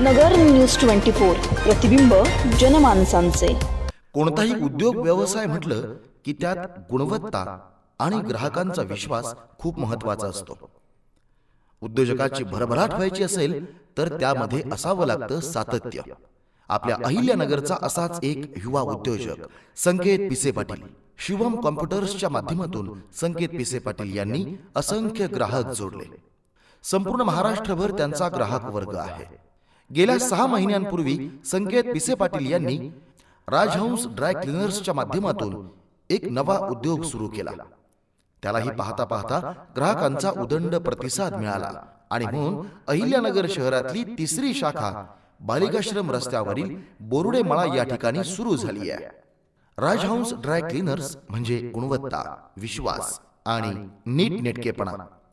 नगर news twenty four प्रतिबिंब जनमानसांचे. कोणताही उद्योग व्यवसाय म्हटलं की त्यात गुणवत्ता आणि ग्राहकांचा विश्वास खूप महत्त्वाचा असतो. उद्योजकाची भरभराट व्हायची असेल तर त्यामध्ये असावं लागतं सातत्य. आपल्या अहिल्यानगरचा असाच एक युवा उद्योजक संकेत पिसे पाटील. शिवम कॉम्प्युटर्सच्या माध्यमातून संकेत पिसे पाटील यांनी असंख्य ग्राहक जोडले. संपूर्ण महाराष्ट्रभर त्यांचा ग्राहक वर्ग आहे. गेल्या सहा महिन्यांपूर्वी संकेत पिसे पाटील यांनी राजहंस ड्राय क्लिनर्सच्या माध्यमातून एक नवा उद्योग सुरू केला. त्यालाही पाहता पाहता ग्राहकांचा उदंड प्रतिसाद मिळाला. आणि म्हणून अहिल्यानगर शहरातली तिसरी शाखा बालिकाश्रम रस्त्यावरील बोरुडे मळा या ठिकाणी सुरू झाली आहे. राजहंस ड्राय क्लीनर्स म्हणजे गुणवत्ता विश्वास आणि नीट नेटकेपणा.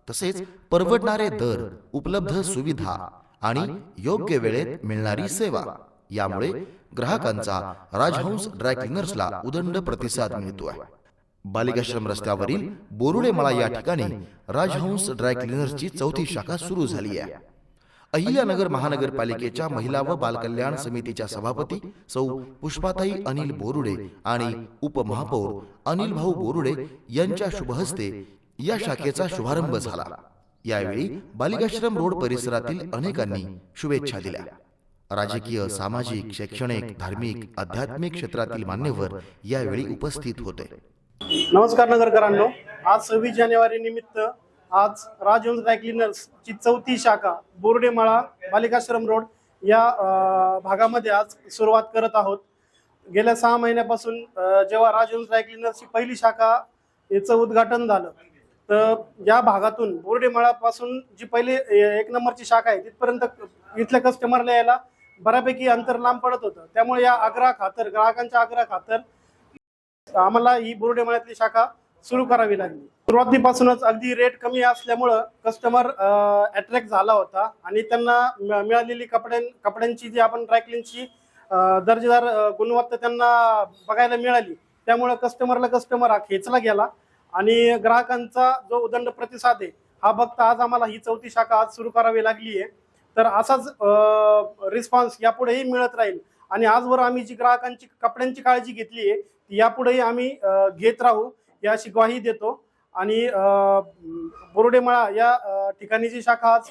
तसेच परवडणारे दर उपलब्ध सुविधा आणि योग्य वेळेत मिळणारी सेवा. यामुळे ग्राहकांचा राजहंस ड्राय क्लीनर्सला उदंड प्रतिसाद मिळतो आहे बालिकाश्रम रस्त्यावरील बोरुडे मळा या ठिकाणी राजहंस ड्राय क्लीनर्सची चौथी शाखा सुरू झाली आहे. अहिल्यानगर महानगरपालिकेच्या महिला व बालकल्याण समितीच्या सभापती सौ पुष्पाताई अनिल बोरुडे आणि उपमहापौर अनिल भाऊ बोरुडे यांच्या शुभहस्ते या शाखेचा शुभारंभ झाला. यावेळी बालिकाश्रम रोड परिसरातील अनेकांनी शुभेच्छा दिल्या. राजकीय सामाजिक शैक्षणिक धार्मिक आध्यात्मिक क्षेत्रातील मान्यवर यावेळी उपस्थित होते. नमस्कार नगरकरांनो. आज सव्वीस जानेवारी निमित्त आज राजहंस ड्राय क्लिनर्स ची चौथी शाखा बोर्डेमाळा बालिकाश्रम रोड या भागामध्ये आज सुरुवात करत आहोत. गेल्या सहा महिन्यापासून जेव्हा राजहंस ड्राय क्लिनर्सची पहिली शाखा याचं उद्घाटन झालं तर या भागातून बोर्डेमाळापासून जी पहिली एक नंबरची शाखा आहे तिथपर्यंत इथल्या कस्टमरला यायला बऱ्यापैकी अंतर लांब पडत होतं. त्यामुळे या आग्रहा खातर ग्राहकांच्या आग्रहा खातर आम्हाला ही बोर्डेमळ्यातली शाखा सुरू करावी लागली. सुरुवातीपासूनच अगदी रेट कमी असल्यामुळं कस्टमर अट्रॅक्ट झाला होता आणि त्यांना मिळालेली कपड्यां कपड्यांची जी आपण ड्रायक्लिनची दर्जेदार गुणवत्ता त्यांना बघायला मिळाली. त्यामुळं कस्टमरला कस्टमर हा खेचला गेला. आणि ग्राहकांचा जो उदंड प्रतिसाद आहे हा बघता आज आम्हाला ही चौथी शाखा आज सुरू करावी लागली आहे. तर असाच रिस्पॉन्स यापुढेही मिळत राहील. आणि आजवर आम्ही जी ग्राहकांची कपड्यांची काळजी घेतली आहे ती यापुढेही आम्ही घेत राहू याची ग्वाही देतो. आणि अ, बोर्डेमळा या ठिकाणी जी शाखा आज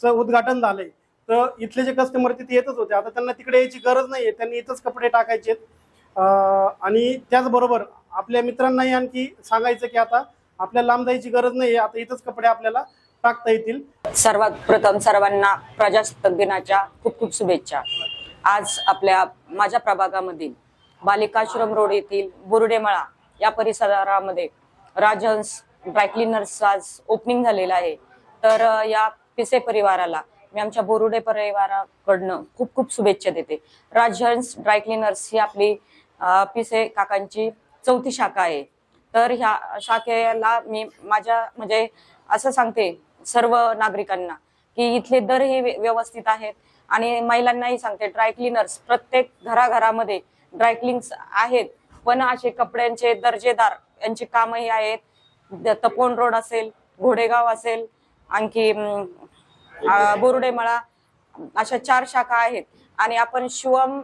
चं उद्घाटन झालंय तर इथले जे कस्टमर तिथे येतच होते. आता त्यांना तिकडे यायची गरज नाहीये. त्यांनी इथंच कपडे टाकायचे आणि त्याचबरोबर आपल्या मित्रांनाही आणखी सांगायचं की आता आपल्याला लांब जायची गरज नाही आता इथंच कपडे आपल्याला टाकता येतील. सर्वात प्रथम सर्वांना प्रजासत्ताक दिनाच्या खूप खूप शुभेच्छा. आज आपल्या माझ्या प्रभागामधील बालिकाश्रम रोड येथील बुरुडेमळा या परिसरामध्ये राजहंस ड्रायक्लिनर्स आज ओपनिंग झालेलं आहे. तर या पिसे परिवाराला मी आमच्या बोरुडे परिवाराकडनं खूप खूप शुभेच्छा देते. राजहंस ड्रायक्लिनर्स ही आपली पिसे काकांची चौथी शाखा आहे. तर ह्या शाखेला मी माझ्या म्हणजे असं सांगते सर्व नागरिकांना की इथले दर हे व्यवस्थित आहेत. आणि महिलांनाही सांगते ड्राय क्लिनर्स प्रत्येक घराघरामध्ये ड्राय क्लिन्स आहेत. पण असे कपड्यांचे दर्जेदार यांची कामही आहेत. तपोन रोड असेल घोडेगाव असेल आणखी बोरुडेमळा अशा चार शाखा आहेत. आणि आपण शिवम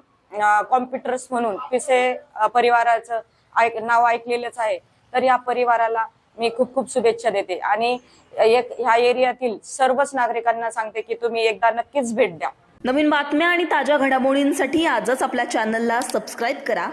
कॉम्प्युटर्स म्हणून पिसे परिवाराचं ऐक नाव ऐकलेलंच आहे. तर या परिवाराला मी खूप खूप शुभेच्छा देते. आणि एक ह्या एरियातील सर्वच नागरिकांना सांगते की तुम्ही एकदा नक्कीच भेट द्या. नवीन बातम्या आणि ताज्या घडामोडींसाठी आजच आपल्या चॅनलला सबस्क्राईब करा.